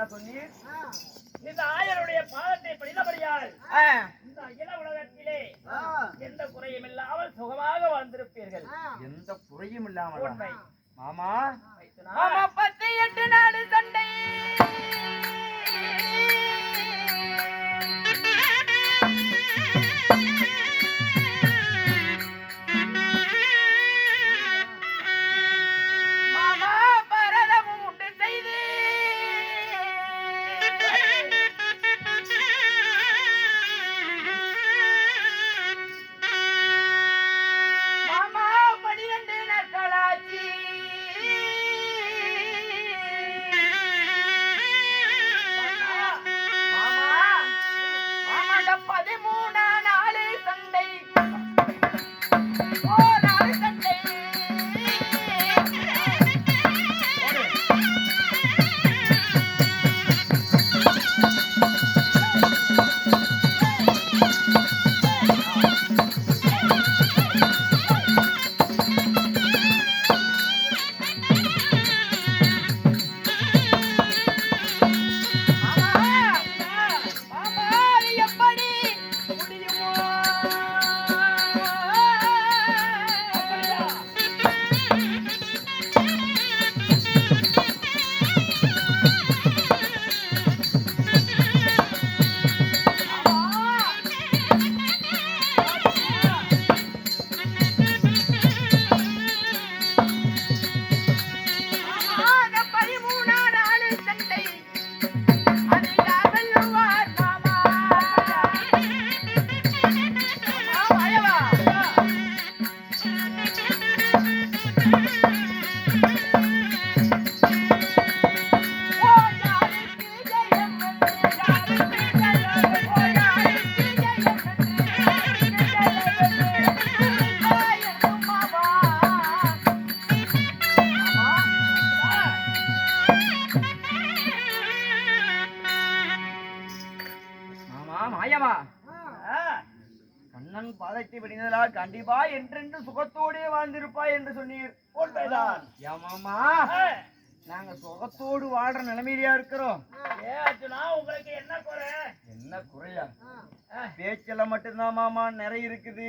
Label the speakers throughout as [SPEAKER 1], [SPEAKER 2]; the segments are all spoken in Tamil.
[SPEAKER 1] என்ன
[SPEAKER 2] இந்த ஆயருடைய பாதத்தை படித்தபடியால் இந்த அகில உலகத்திலே எந்த குறையும் இல்லாமல் சுகமாக வாழ்ந்திருப்பீர்கள்.
[SPEAKER 1] எந்த குறையும் இல்லாமல்
[SPEAKER 2] உண்மை.
[SPEAKER 1] மாமா.
[SPEAKER 2] மைத்துனா,
[SPEAKER 1] மாமா பத்து எட்டு நாடு சண்டை. கண்டிப்பா என்றென்று சுகத்தோடே வாழ்ந்திருப்பாய் என்று சொன்னீர்.
[SPEAKER 2] உண்மைதான்
[SPEAKER 1] நாங்க சுகத்தோடு வாழ்ற நிலைமையிலயா இருக்கிறோம்.
[SPEAKER 2] உங்களுக்கு என்ன குறை?
[SPEAKER 1] என்ன குறையா? பேச்சுல மட்டும்தான் மாமா நிறைய இருக்குது.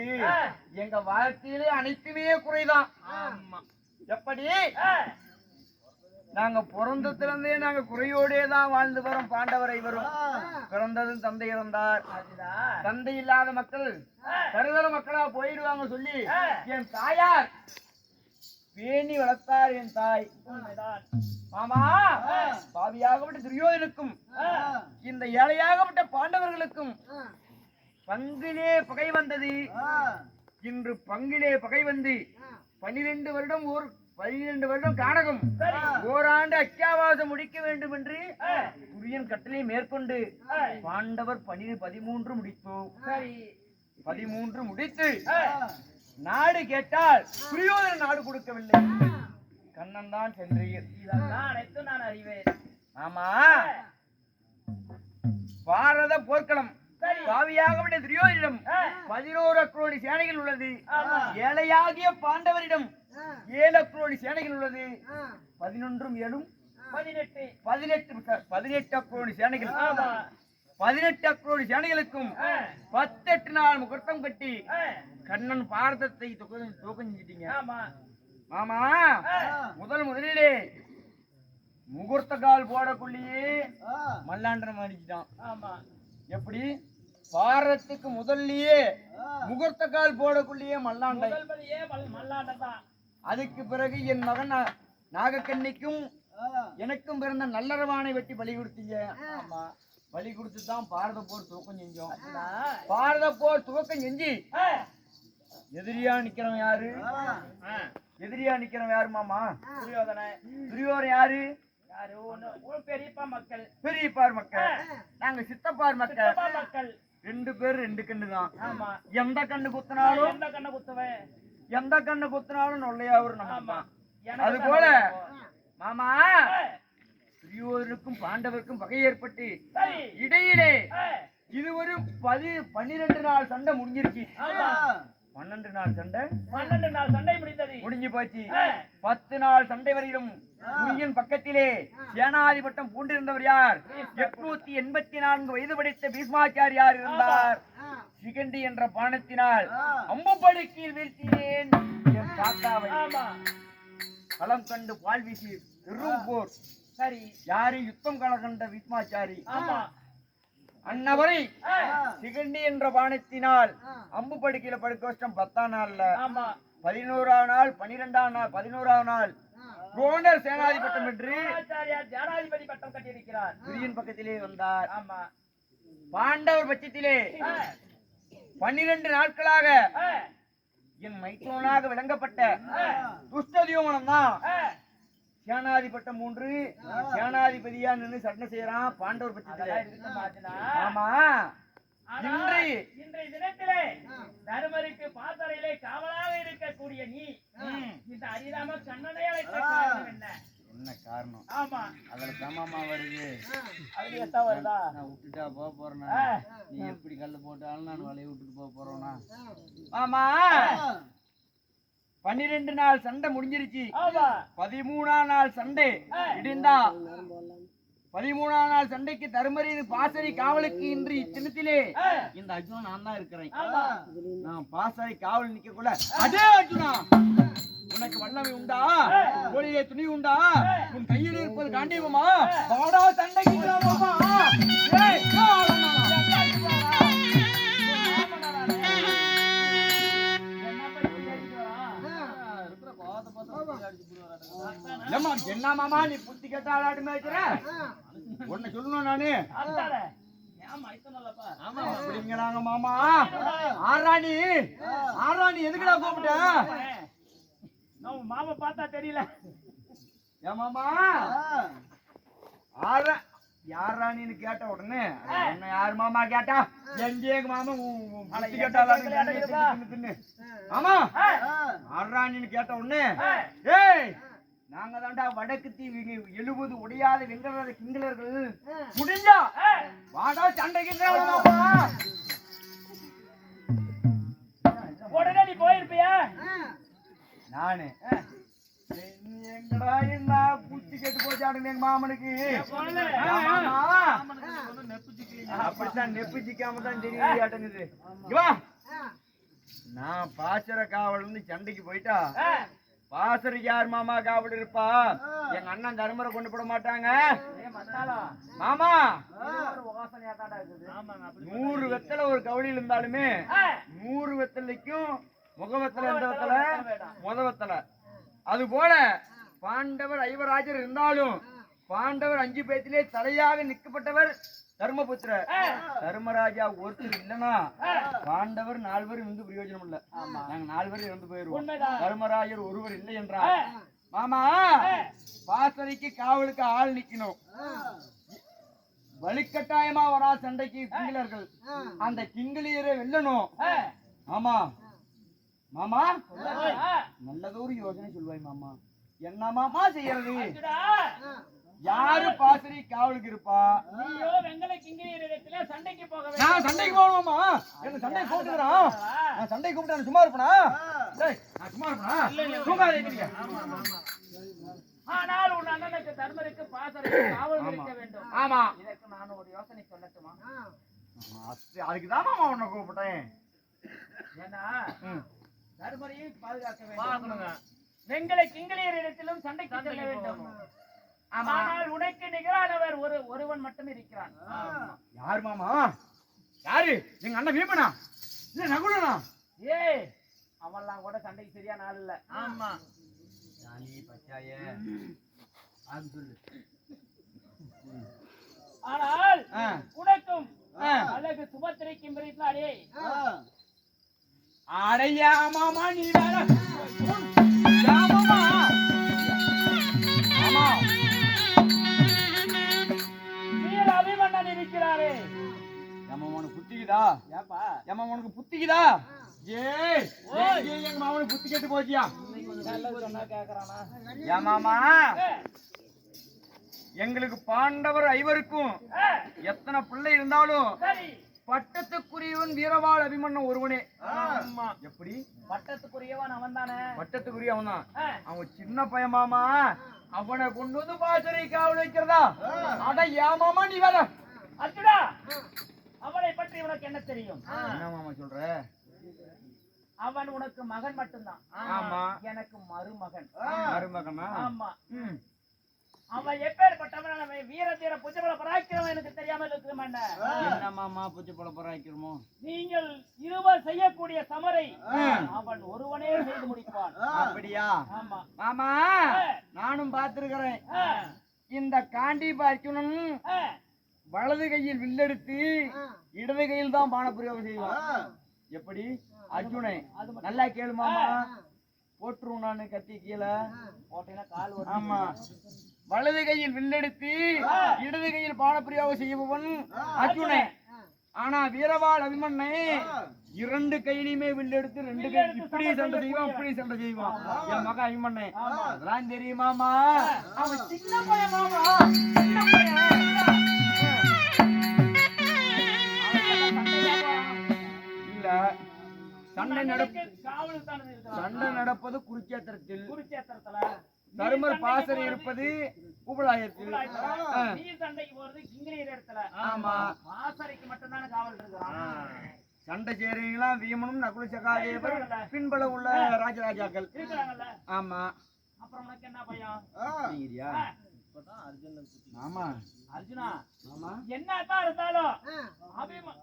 [SPEAKER 1] எங்க வாழ்க்கையிலே அனைத்துமே குறைதான்.
[SPEAKER 2] ஆமா.
[SPEAKER 1] எப்படி? நாங்க பிறந்ததுலேருந்தே நாங்கள் நாங்க குறையோடே தான் வாழ்ந்து வரோம் பாண்டவரை வரும். பிறந்ததும் தந்தை இறந்தார் தந்தை இல்லாத மக்கள் கருதல மக்களா போயிடுவாங்க சொல்லி என் தாயார் பேணி வளர்த்தார் என் தாய். மாமா பாவியாகப்பட்ட துரியோதனுக்கும் இந்த ஏழையாகப்பட்ட பாண்டவர்களுக்கும் பங்கிலே பகை வந்தது. இன்று பங்கிலே பகை வந்து பனிரெண்டு வருடம் ஒரு பனிரெண்டு வருடம் காணகம்.
[SPEAKER 2] சரி.
[SPEAKER 1] ஓராண்டு அக்கியாவாசம் முடிக்க வேண்டும் என்று துரியன் கட்டளை மேற்கொண்டு பாண்டவர் பனி பதிமூன்று முடித்தோம். பதிமூன்று முடித்து நாடு கேட்டால் துரியோதன நாடு கொடுக்கவில்லை. கண்ணன் தான் சென்றீர்.
[SPEAKER 2] இதெல்லாம் அனைத்தும் நான் அறிவேன்.
[SPEAKER 1] ஆமா. பாரத போர்க்களம். காவியாகப்பட்ட துரியோதனிடம் பதினோரு கோடி சேனைகள் உள்ளது. ஏழையாகிய பாண்டவரிடம் ஏழு கோடி சேனைகள் உள்ளது. பதினொன்றும் ஏழும்
[SPEAKER 2] பதினெட்டு.
[SPEAKER 1] பதினெட்டு பதினெட்டு கோடி சேனைகள். பதினெட்டு கோடி சேனைகளுக்கும் பத்தெட்டு நாள் முகூர்த்தம் கட்டி கண்ணன் பாரதத்தை தூக்கஞ்சிட்டீங்க
[SPEAKER 2] ஆமா.
[SPEAKER 1] மாமா முதல் முதலிலே முகூர்த்த கால் போடக்குள்ளேயே மல்லாண்டனம் அடிச்சிட்டான். எப்படி? பாரதத்துக்கு முதல்லயே முகூர்த்த கால் போடக்குள்ளேயே மல்லாண்டை. அதுக்கு பிறகு என் மகன் நாகக்கண்ணிக்கும் எனக்கும் பிறந்த நல்லறவானை வெட்டி பலி கொடுத்தீங்க. ஆமா. பலி கொடுத்து தான் பாரத போர் துவக்கம் செஞ்சோம். பாரத போர் துவக்கம் செஞ்சு எதிரியா நிக்கிறவன் யாரு? எதிரியா நிக்கிறவன் யாரு மாமா?
[SPEAKER 2] துரியோதனன்.
[SPEAKER 1] துரியோதன் யாரு?
[SPEAKER 2] பெரியப்பா மக்கள்.
[SPEAKER 1] பெரியப்பார் மக்கள். நாங்க சித்தப்பார் மக்கள்.
[SPEAKER 2] மக்கள்.
[SPEAKER 1] ரெண்டு பேர் ரெண்டு கண்ணு தான் எந்த கண்ணு குத்தினாலும்
[SPEAKER 2] எந்த கண்ணை குத்துவேன்?
[SPEAKER 1] எந்த கண்ணு குத்தினாலும் நொல்லையாவூர் நம்ம
[SPEAKER 2] ஆமா.
[SPEAKER 1] தான்.
[SPEAKER 2] எனக்கு
[SPEAKER 1] அது போல. மாமா துரியோதனுக்கும் பாண்டவருக்கும் பகை ஏற்பட்டு இடையிலே
[SPEAKER 2] ஆ,
[SPEAKER 1] இது ஒரு பதி பன்னிரெண்டு நாள் சண்டை முடிஞ்சிருச்சு.
[SPEAKER 2] ஆமா.
[SPEAKER 1] பன்னெண்டு நாள் சண்டை.
[SPEAKER 2] பன்னெண்டு நாள் சண்டை முடிந்தது.
[SPEAKER 1] முடிஞ்சு போச்சு. பத்து நாள் சண்டை வரையிலும் முனியன் பக்கத்திலே சேனாதிபட்டம் பூண்டிருந்தவர் யார்? எட்நூத்தி எண்பத்தி நான்கு வயது படைத்த பீஷ்மாச்சாரியார் இருந்தார்? சிகண்டி என்ற பானத்தினால் அம்புபடுக்கில் வீழ்த்தினேன். என் தாத்தாவை களம் கண்டு பால் வீசி பெரும் போர்.
[SPEAKER 2] சரி.
[SPEAKER 1] யாரு யுத்தம் கள கண்ட பீஷ்மாச்சாரி?
[SPEAKER 2] ஆமா.
[SPEAKER 1] அன்னவரை சிகண்டி என்ற பானத்தினால் அம்பு படுக்கையில படுக்க வச்சோம் பத்தாம் நாள்ல.
[SPEAKER 2] ஆமா.
[SPEAKER 1] பதினோராம் நாள் பனிரெண்டாம் நாள் பதினோராம் நாள். கோண்டர் சேனாதிபட்டம் என்று
[SPEAKER 2] ஜனாதிபதி பட்டம் கட்டியிருக்கிறார்.
[SPEAKER 1] துரியன் பக்கத்திலே வந்தார்.
[SPEAKER 2] ஆமா.
[SPEAKER 1] பாண்டவர் பட்சத்திலே பன்னிரண்டு நாட்களாக என் மைத்துவனாக விளங்கப்பட்ட துஷ்டதியோமனம் தான். சேனாதிபட்டம் மூன்று சேனாதிபதியா நின்று சட்டை செய்யறான் பாண்டவர் பட்சத்திலே. ஆமா.
[SPEAKER 2] இன்றைய தினத்திலே தருமருக்கு பாத்தரையிலே காவலாக இருக்கக்கூடிய நீ இந்த அரிதாம கண்ணனை அழைத்த காரணம் என்ன?
[SPEAKER 1] என்ன காரணம்?
[SPEAKER 2] ஆமா.
[SPEAKER 1] அதுல சமமா வருது.
[SPEAKER 2] அது எத்தா வருதா?
[SPEAKER 1] நான் விட்டுட்டா போக போறேன்?
[SPEAKER 2] ஆ,
[SPEAKER 1] நீ எப்படி கல்லு போட்டாலும் நான் வலைய விட்டுட்டு போக போறோம்னா ஆமா. பன்னிரெண்டு நாள் சண்டை முடிஞ்சிருச்சு. பதிமூணாம் நாள் சண்டை. இடிந்தா. பதிமூணாம் நாள் சண்டைக்கு தருமரின் பாசறை காவலுக்கு இன்று இச்சின்னத்திலே.
[SPEAKER 2] ஆ,
[SPEAKER 1] இந்த அர்ஜுனா நான் தான் இருக்கிறேன். நான் பாசறை காவல் நிக்க கூட அதே அர்ஜுனா! உனக்கு வல்லமை உண்டா? கோழிலே துணி உண்டா? உன் கையில் இருப்பது காண்டியமா சண்டைக்கு ஏம்மா, என்ன மாமா நீ புத்தி கேட்ட ஆளாட்டு மேய்க்கிற உன்னை சொல்லணும் நானு. அப்படிங்கிறாங்க மாமா. ஆராணி ஆராணி எதுக்குடா கூப்பிட்ட?
[SPEAKER 2] மாமா பார்த்தா தெரியல.
[SPEAKER 1] ஏன் மாமா. ஆரா யாராணின்னு கேட்ட உடனே என்ன யார் மாமா கேட்டா? எங்க எங்க மாமா புத்தி தின்னு. ஆமா ஆராணின்னு கேட்ட உடனே ஏய் நாங்க தாண்டா வடக்கு தீவு எழுபது உடையாத வெங்கட கிங்களர்கள் முடிஞ்சா? வாடா சண்டைக்கு
[SPEAKER 2] உடனே நீ போயிருப்பியா?
[SPEAKER 1] நானு. எங்கடா என்ன புத்தி கெட்டு போச்சாடுங்க எங்க மாமனுக்கு அப்படித்தான் நெப்பு சிக்காம தான் தெரியுது வா நான் பாசர காவல் இருந்து சண்டைக்கு போயிட்டா
[SPEAKER 2] ஆ,
[SPEAKER 1] பாசருக்கு யார் மாமா காவல் இருப்பா எங்க அண்ணன் தருமரை கொண்டு போட மாட்டாங்க மாமா நூறு வெத்தலை ஒரு கவுளியில் இருந்தாலுமே நூறு வெத்தலைக்கும் முகவத்தலை எந்த வெத்தலை முத வெத்தலை அது போல பாண்டவர் ஐவராஜர் இருந்தாலும் பாண்டவர் அஞ்சு பேத்திலே தலையாக நிற்கப்பட்டவர் தர்மபுத்திரர். தர்மராஜா ஒருத்தர் இல்லனா பாண்டவர் நாலு பேர் இருந்து பிரயோஜனம் இல்ல. நாங்க நாலு பேர் இறந்து போயிருவோம். தர்மராஜர் ஒருவர் இல்லை என்றார் மாமா பாசறைக்கு காவலுக்கு ஆள் நிக்கணும் வலுக்கட்டாயமா வரா சண்டைக்கு கிங்கிலர்கள். அந்த கிங்கிலியரை வெல்லணும். ஆமா. மாமா நல்லதொரு யோசனை சொல்வாய் மாமா. என்ன மாமா செய்யறது? யாரு பாசறை காவலுக்கு இருப்பா. நான் சண்டைக்கு போகணுமா என்ன சண்டைக்கு கூப்பிட்டுக்கிறான் நான் சண்டைக்கு கூப்பிட்டு சும்மா இருப்பனா? டேய் நான் சும்மா இருப்பனா? நீங்க
[SPEAKER 2] ஆனால் உன் அண்ணனுக்கு தர்மருக்கு பாசறைக்கு காவல் இருக்க வேண்டும்.
[SPEAKER 1] ஆமா.
[SPEAKER 2] இதற்கு நான் ஒரு யோசனை சொல்லட்டுமா?
[SPEAKER 1] அதுக்கு தான் மாமா உன்னை கூப்பிட்டேன்.
[SPEAKER 2] ஏன்னா தர்மரையை பாதுகாக்க வேண்டும். வெங்கல கிங்கிலியரிடத்திலும் சண்டைக்கு செல்ல வேண்டும். ஆனால் உனக்கு நிகரானவர் ஒரு ஒருவன் மட்டும் இருக்கிறான்.
[SPEAKER 1] யாரு மாமா? யாரு? எங்க அண்ணன் வீமனா? இல்ல நகுலனா?
[SPEAKER 2] ஏய் அவன்லாம் கூட சண்டைக்கு சரியான ஆள் இல்ல. ஆமா.
[SPEAKER 1] ஜாலி பச்சாய. சொல்லு.
[SPEAKER 2] ஆனால். உனக்கும். அழகு சுபத்திரைக்கும் பிரித்தாரே
[SPEAKER 1] அடையா மாமா நீ வேற யா மாமா ஆமா
[SPEAKER 2] வீர அபிமன்னன் இருக்கிறாரே
[SPEAKER 1] ஏமா உனக்கு புத்திக்குதா
[SPEAKER 2] ஏப்பா
[SPEAKER 1] ஏமா உனக்கு புத்திக்குதா ஏய் ஏய், ஏய், எங்க மாமனுக்கு புத்தி கெட்டு போச்சியா
[SPEAKER 2] சொன்னா கேக்குறானா
[SPEAKER 1] எங்களுக்கு பாண்டவர் ஐவருக்கும் எத்தனை பிள்ளை இருந்தாலும் பட்டத்துக்குரியவன் வீரவாள் அபிமன்னன் ஒருவனே.
[SPEAKER 2] ஆமா.
[SPEAKER 1] எப்படி?
[SPEAKER 2] பட்டத்துக்குரியவன் அவன் தானே
[SPEAKER 1] பட்டத்துக்குரியவன் தான் அவன் சின்ன பையன் மாமா. அவனை கொண்டு வந்து பாசறை காவல் வைக்கிறதா அட ஏன் மாமா நீ வேற.
[SPEAKER 2] அர்ஜுனா அவனை பற்றி உனக்கு என்ன தெரியும்?
[SPEAKER 1] என்ன மாமா சொல்ற?
[SPEAKER 2] அவன் உனக்கு மகன் மட்டும்தான்.
[SPEAKER 1] ஆமா.
[SPEAKER 2] எனக்கு மருமகன்.
[SPEAKER 1] மருமகனா?
[SPEAKER 2] ஆமா. அவன் எப்பேற்பட்டவன் அவன் வீர தீர புஜபல பராக்கிரமம் எனக்கு தெரியாமல் இருக்க மாட்டேன்
[SPEAKER 1] என்ன மாமா பூச்சி போட போறாக்கிறோமோ
[SPEAKER 2] நீங்கள் இருவர் செய்யக்கூடிய சமரை. அவன் ஒருவனே செய்து முடிப்பான்.
[SPEAKER 1] அப்படியா?
[SPEAKER 2] ஆமா.
[SPEAKER 1] மாமா நானும் பார்த்திருக்கிறேன். இந்த காண்டி பார்க்கணும் வலது கையில் வில்லெடுத்து இடது கையில் தான் பானப்பிரயோகம் செய்வான். எப்படி? அர்ஜுனே நல்லா கேளு மாமா. போட்டுருவோம் நானு கத்தி கீழே.
[SPEAKER 2] போட்டீங்கன்னா கால்
[SPEAKER 1] ஆமா. வலது கையில் வில்லெடுத்து இடது கையில் பானப்பிரயோகம் செய்பவன் அர்ஜுனே. ஆனா வீரவாள் அபிமன்னே இரண்டு கையிலுமே வில்லெடுத்து ரெண்டு கை இப்படி சண்டை செய்வான் இப்படி சண்டை செய்வான். என் மகன் அபிமன்னே அதெல்லாம் தெரியுமாமா? அவன் சின்ன பையன் மாமா. சின்ன பையன். சண்டை நடப்பது குருச்சேத்திரத்தில்
[SPEAKER 2] குருச்சேத்திரத்துல
[SPEAKER 1] தருமர் பாசறை இருப்பது உபலாயத்தில் ஆ.
[SPEAKER 2] நீ சண்டைக்கு போறது கிங்கிலியர் இடத்துல.
[SPEAKER 1] ஆமா.
[SPEAKER 2] வாசரைக்கு மட்டும்தானே காவல் இருக்கிறான்
[SPEAKER 1] சண்டை சேரீங்களா வீமனும் நகுல சகாதேவர் பின்பல உள்ள ராஜராஜாக்கள்.
[SPEAKER 2] இருக்கிறாங்கல்ல.
[SPEAKER 1] ஆமா.
[SPEAKER 2] அப்புறம் உனக்கு என்ன பையன்?
[SPEAKER 1] ஆமா.
[SPEAKER 2] அர்ஜுனா
[SPEAKER 1] ஆமா.
[SPEAKER 2] என்னதான் இருந்தாலும் அபிம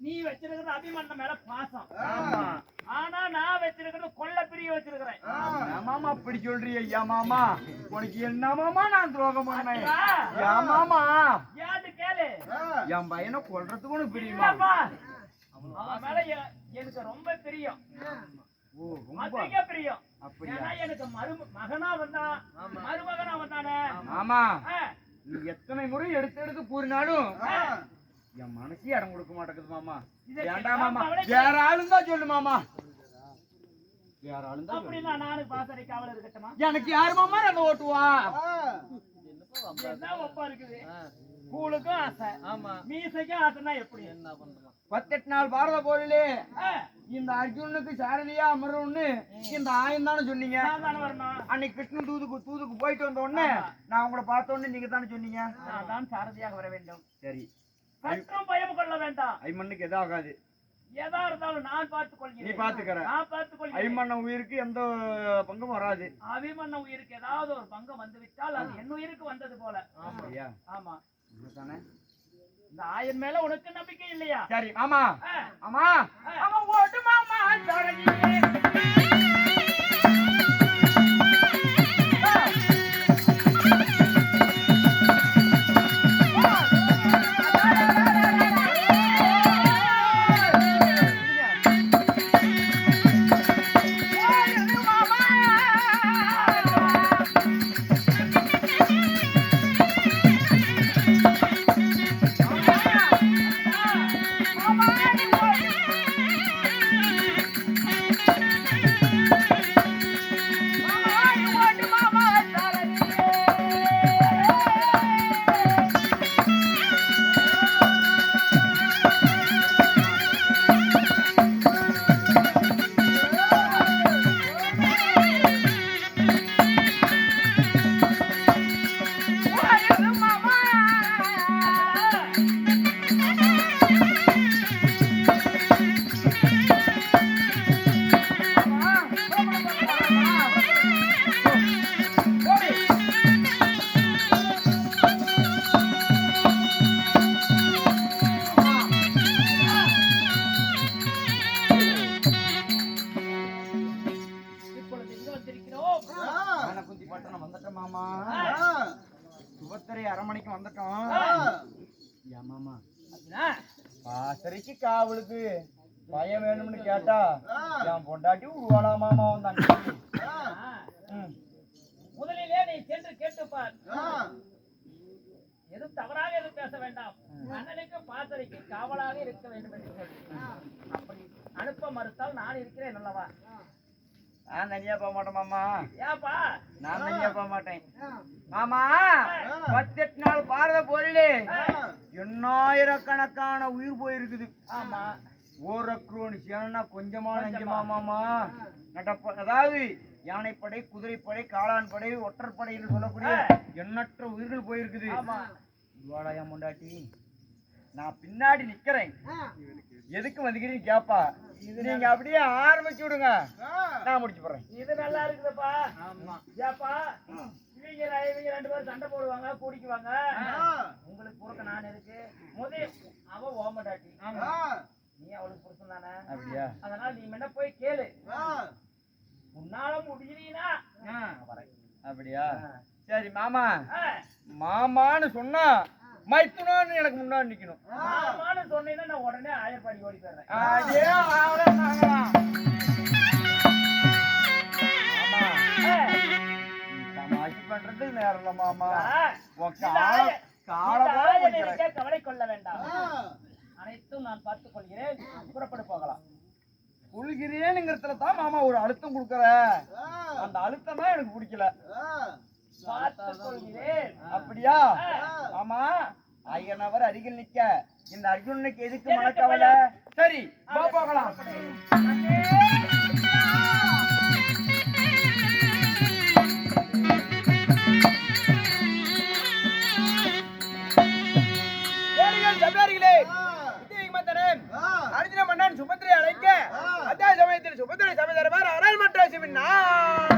[SPEAKER 2] நீ வச்சிருக்கிறது அபிமன்ன மேல பாசம். ஆனா நான் வச்சிருக்கிறது கொல்ல பிரிய வச்சிருக்கிறேன்.
[SPEAKER 1] ஏமாமா அப்படி சொல்றிய ஐயா மாமா. உனக்கு என்ன மாமா நான் துரோகம் பண்ணேன்? ஏமாமா
[SPEAKER 2] ஏன்னு கேளு?
[SPEAKER 1] என் பையனை கொல்றதுக்கு உனக்கு பிரியுமா.
[SPEAKER 2] அவன் மேல எனக்கு ரொம்ப பிரியம். அதிக பிரியம். ஏன்னா எனக்கு மரு மகனா வந்தான் மருமகனா வந்தானே?
[SPEAKER 1] ஆமா. நீ எத்தனை முறை எடுத்து எடுத்து கூறினாலும் என் மனசே இடம் கொடுக்க மாட்டேங்குது மாமா. ஏன்டா மாமா? வேற ஆளும் தான் சொல்லு மாமா. வேற ஆளும் தான் சொல்லு.
[SPEAKER 2] அப்படின்னா நானும் பாசறை காவல் இருக்கட்டுமா?
[SPEAKER 1] எனக்கு யாரு மாமா? அந்த ஓட்டுவா?
[SPEAKER 2] ஆசை. ஆமா. மீசைக்கும் ஆசைன்னா எப்படி? என்ன பண்றோம்
[SPEAKER 1] பத்தெட்டு நாள் பாரத போரிலே இந்த அர்ஜுனுக்கு சாரதியா அமரும்னு இந்த ஆயம் தானே சொன்னீங்க.
[SPEAKER 2] தானே வரணும்
[SPEAKER 1] அன்னைக்கு கிருஷ்ணன் தூதுக்கு தூதுக்கு போயிட்டு வந்த உடனே நான் உங்களை பார்த்த உடனே நீங்க தானே சொன்னீங்க.
[SPEAKER 2] நான் தான் சாரதியாக வர வேண்டும்.
[SPEAKER 1] சரி.
[SPEAKER 2] சற்றும் பயம் கொள்ள வேண்டாம்.
[SPEAKER 1] ஐமண்ணுக்கு எதுவும் ஆகாது.
[SPEAKER 2] எதா இருந்தாலும் நான் பார்த்துக்
[SPEAKER 1] நீ
[SPEAKER 2] கொள்கிறேன்
[SPEAKER 1] பாத்துக்கற
[SPEAKER 2] நான் பார்த்துக் கொள்கிறேன்
[SPEAKER 1] ஐமண்ண உயிருக்கு எந்த பங்கும் வராது.
[SPEAKER 2] அபிமன்ன உயிருக்கு ஏதாவது ஒரு பங்கம் வந்து விட்டால் அது என் உயிருக்கு வந்தது போல.
[SPEAKER 1] சரியா
[SPEAKER 2] ஆமா? இந்த ஆயன் மேல உனக்கு நம்பிக்கை இல்லையா?
[SPEAKER 1] சரி மாமா
[SPEAKER 2] ஆ,
[SPEAKER 1] ஆமா. ஆமா ஓட்டு மாமா சாரதியே. காவலுக்கு பயம் வேணும்னு கேட்டா என் பொண்டாட்டி உருவாளா மாமா வந்தாங்க.
[SPEAKER 2] முதலிலே நீ சென்று கேட்டுப்பார் எதுவும் தவறாக எதுவும் பேச வேண்டாம். அண்ணனுக்கு பாசறைக்கு காவலாக இருக்க வேண்டும் என்று சொல்லி. அப்படி அனுப்ப மறுத்தால் நான் இருக்கிறேன் அல்லவா?
[SPEAKER 1] நான் தனியா போக மாட்டேன் மாமா.
[SPEAKER 2] ஏப்பா?
[SPEAKER 1] நான் தனியா போக மாட்டேன். மாமா பத்தெட்டு நாள் பாரத போரிலே எண்ணாயிரக்கணக்கான உயிர் போயிருக்குது.
[SPEAKER 2] ஆமா.
[SPEAKER 1] ஒரு குரோனி சேனா கொஞ்சமா. நஞ்சமா மாமா? நடப்ப அதாவது யானைப்படை குதிரைப்படை காளான் படை ஒற்றற்படை என்று சொல்லக்கூடிய எண்ணற்ற உயிர்கள் போயிருக்குது. இவாளையா முண்டாட்டி நான் பின்னாடி நிக்கிறேன். எதுக்கு வந்துக்கிறீங்க கேப்பா. நீங்க அப்படியே ஆரம்பிச்சு விடுங்க. நான் முடிச்சு போறேன்
[SPEAKER 2] இது நல்லா இருக்குதுப்பா. ஆமா. ஏப்பா இவங்க ரெ- இவங்க ரெண்டு பேரும் சண்டை போடுவாங்க கூடிக்குவாங்க. உங்களுக்கு குறுக்க நான் இருக்கு முதல் அவ ஓமடாட்டி நீ அவளுக்கு புருஷன் தானே?
[SPEAKER 1] அப்படியா?
[SPEAKER 2] அதனால நீ முன்ன போய் கேளு. உன்னால முடியலீனா
[SPEAKER 1] அப்படியா? சரி மாமா.
[SPEAKER 2] ஆ,
[SPEAKER 1] மாமான்னு சொன்னா மைத்துனான்னு எனக்கு முன்னாடி நிக்கணும்.
[SPEAKER 2] சொன்னீங்கன்னா நான் உடனே ஆயர்பாடி ஓடி போயிடுறேன்.
[SPEAKER 1] பண்றது நேரம் இல்ல மாமா.
[SPEAKER 2] கவலை கொள்ள வேண்டாம். அனைத்தும் நான் பார்த்துக் கொள்கிறேன். புறப்பட்டு போகலாம்.
[SPEAKER 1] புழுகிறேனுங்கிறதுல தான் மாமா ஒரு அழுத்தம் கொடுக்கற. அந்த அழுத்தம் தான் எனக்கு பிடிக்கல. அப்படியா? ஆமா. ஐயனவர் அருகில் நிக்க இந்த அர்ஜுனனுக்கு எதுக்கு மனக்கவலை? சரி போகலாம்.
[SPEAKER 2] அர்ஜுன
[SPEAKER 1] மன்னன் சுபத்திரை அழைக்க. அதே சமயத்தில் சுபத்திரை சபை தருவார் அரண் மன்ற சிவன்.